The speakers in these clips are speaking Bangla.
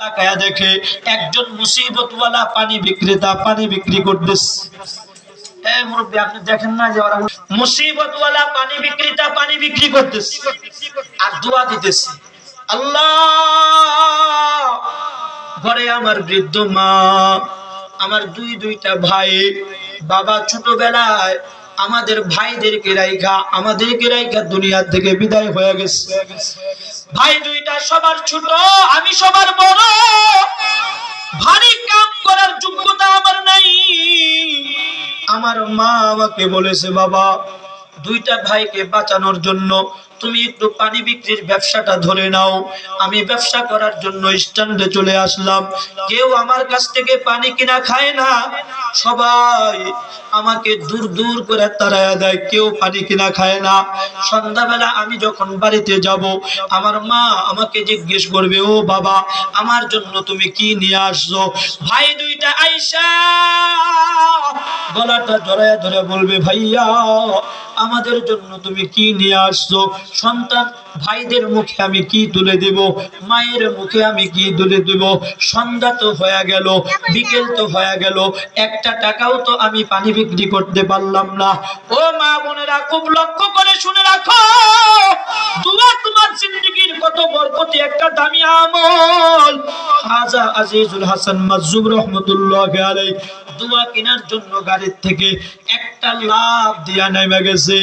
তাকায়া দেখে একজন মুসিবতওয়ালা পানি বিক্রেতা পানি বিক্রি করতেছে। বিক্রেতা পানি বিক্রি করতেছে ছোটবেলায় আমাদের ভাইদেরকে রাইখা, আমাদেরকে রাইখা থেকে বিদায় হয়ে গেছে। ভাই দুইটা সবার ছোট, আমি সবার বড়। ভারী কাম করার যোগ্যতা আমার নাই। আমার মা আমাকে বলেছে, বাবা, দুইটা ভাইকে বাঁচানোর জন্য তুমি একটু পানি বিক্রির ব্যবসাটা ধরে নাও। আমি ব্যবসা করার জন্য স্ট্যান্ডে চলে আসলাম। কেউ আমার কাছ থেকে পানি কিনা খায় না। সবাই আমাকে দূর দূর করে তাড়ায়া দেয়, কেউ পানি কিনা খায় না। সন্ধ্যাবেলা আমি যখন বাড়িতে যাব, আমার মা আমাকে জিজ্ঞেস করবে, ও বাবা, আমার জন্য তুমি কি নিয়ে আসছো? ভাই দুইটা আইসা গলাটা জড়ায়া ধরে বলবে, ভাইয়া আমাদের জন্য তুমি কি নিয়ে আসছো? সন্তান, ভাইদের মুখে আমি কি তুলে দেব? মায়ের মুখে আমি কি তুলে দেব? সন্ধ্যা তো হয়ে গেল, বিকেল তো হয়ে গেল, একটা টাকাও তো আমি পানি বিক্রি করতে পারলাম না। ও মা বোনেরা, খুব লক্ষ্য করে শুনে রাখো। দুয়া তোমার জিন্দগির কত বরকতি, একটা দামি আমল। হাজা আজিজুল হাসান মাজুব রহমতুল্লাহ আলাই দুয়া কেনার জন্য গাড়ির থেকে একটা লাভ দিয়া নেমে গেছে।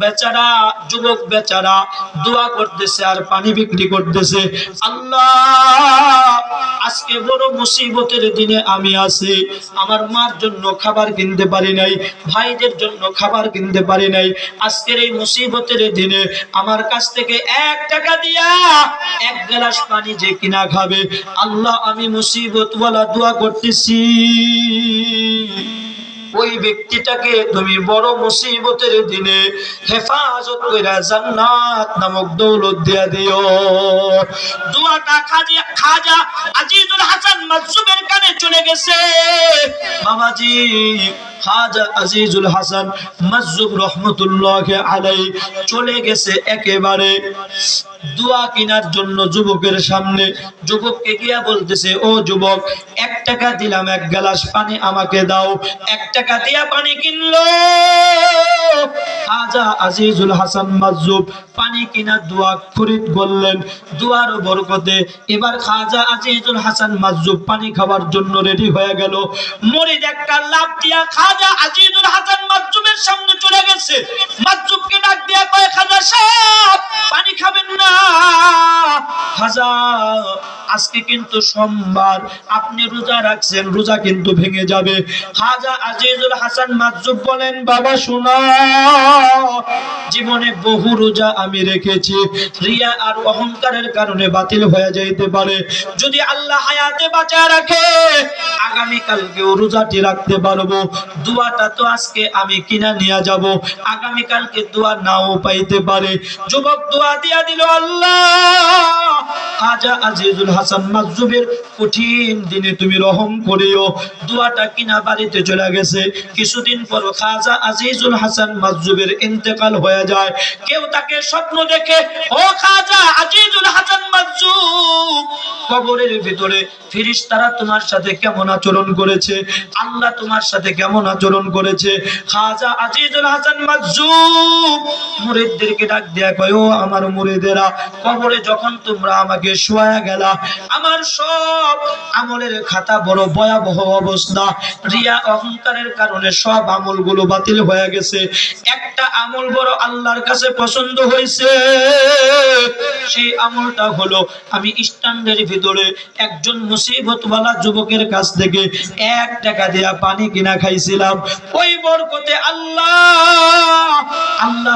বেচারা, যুবক বেচারা দোয়া করতেছে আর পানি বিক্রি করতেছে। আল্লাহ, আজকে বড় মুসিবতের দিনে আমি আছি। আমার মার জন্য খাবার কিনতে পারি নাই, ভাইদের জন্য খাবার কিনতে পারি নাই। আজকের এই মুসিবতের দিনে আমার কাছ থেকে এক টাকা দিয়া এক গ্লাস পানি যে কিনা খাবে। আল্লাহ, আমি মুসিবত বলা দোয়া করতেছি। ওই ব্যক্তিটাকে তুমি বড় মুসিবতের দিনে হেফাজত কইরা জান্নাত নামক দৌলত দিয়া দিও। দুয়াটা খাজা খাজা আজিজুল হাসান মাজুবের কানে চলে গেছে। বাবাজি খাজা আজিজুল হাসান মাজুব রহমতুল্লাহ চলে গেছে একেবারে দোয়া কেনার জন্য যুবকের সামনে। যুবককে গিয়া বলতেছে, ও যুবক, এক টাকা দিলাম, এক গ্লাস পানি আমাকে দাও, এক টাকা দিয়া পানি খাজা আজিজুল হাসান মাজুব পানি দোয়া ফরিদ বললেন দুয়ার বরকতে এবার খাজা আজিজুল হাসান মাজুব পানি খাওয়ার জন্য রেডি হয়ে গেল। মরিদ একটা লাভ দিয়া খাজা আজিজুল হাসান মাজুবের সামনে চলে গেছে। মাজুবকে ডাক দিয়া কয়েক খাজা সাহেব পানি খাবেন না। আজকে কিন্তু সোমবার। আপনি রোজা রাখছেন, রোজা কিন্তু ভেঙে যাবে। খাজা আজিজুল হাসান মাজুব বলেন, বাবা, শোনা। জীবনে বহু রোজা আমি রেখেছি। রিয়া আর অহংকারের কারণে বাতিল হয়ে যাইতে পারে। যদি আল্লাহ হায়াতে বাঁচা রাখে আগামী কালকেও রোজাটি রাখতে পারব। দোয়াটা তো আজকে আমি কিনা নিয়ে যাব। আগামী কালকে দোয়া নাও পাইতে পারে। যুবক, দোয়া দিয়া দিল আল্লাহ। খাজা আজিজুল হাসান মাজুবের কঠিন দিনে তুমি রহম করিও। দোয়াটা কিনা বাড়িতে চলে গেছে। কিছুদিন পর খাজা আজিজুল হাসান মাজুবের ইন্তেকাল হয়ে যায়। কেউ তাকে স্বপ্ন দেখে, ও খাজা আজিজুল হাসান কবরের ভিতরে ফিরিস্তারা তোমার সাথে কেমন আচরণ করেছে? আল্লাহ তোমার সাথে কেমন আচরণ করেছে? খাজা আজিজুল হাসান মাজুব মুরিদদেরকে ডাক দেয়া কয়, ও আমার মুরিদেরা, কবরে যখন তোমরা আমাকে শোয়া গেলা, আমার সব আমলের খাতা বড় ভয়াবহ অবস্থা। রিয়া অহংকারের কারণে সব আমলগুলো বাতিল হয়ে গেছে। একটা আমল বড় আল্লাহর কাছে পছন্দ হয়েছে। সেই আমলটা হলো, আমি স্ট্যান্ডের ভিতরে একজন মুসিবতওয়ালা যুবকের কাছ থেকে এক টাকা দেয়া পানি কিনা খাইছিলাম। ওই বরকতে আল্লাহ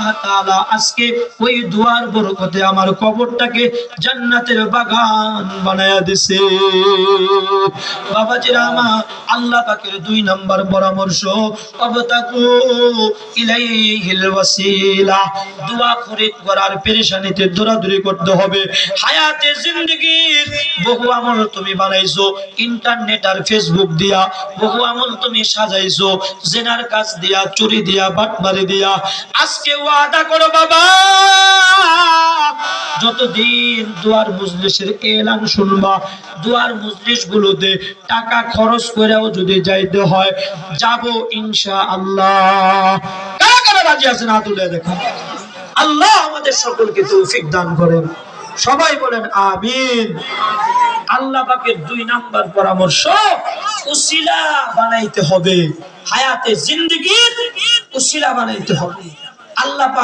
আল্লাহ তাআলা, আজকে ওই দুয়ার বরকতে আমার কবরটাকে জান্নাতের বাগান বানায়া দিছে। বাবাজিরা আমার আল্লাহ পাকের দুই নাম্বার পরামর্শ, অবতাকু ইলাইহিল ওয়াসিলা, দোয়া খরিদ করার পেরেশানিতে দৌড়াদৌড়ি করতে হবে। হায়াতে জিন্দগির বহু আমল তুমি বানাইছো, ইন্টারনেট আর ফেসবুক দিয়া বহু আমল তুমি সাজাইছো, জেনার কাজ দিয়া, চুরি দিয়া, বাটমারি দিয়া। আজকে ওয়াদা করো বাবা। যতদিন দুয়ার মজলিসের এলান শুনবা, দুয়ার মজলিস গুলোতে টাকা খরচ করেও যদি যাইতে হয়, যাব ইনশা আল্লাহ কারা কারা রাজি আছেন হাত তুলে দেখেন। আল্লাহ আমাদের সকলকে তৌফিক দান করেন। সবাই বলেন আমিন। আল্লাহ পাকের দুই নাম্বার পরামর্শ, উসিলা বানাইতে হবে। হায়াতে জিন্দগির উসিলা বানাইতে হবে। আল্লাহ পাক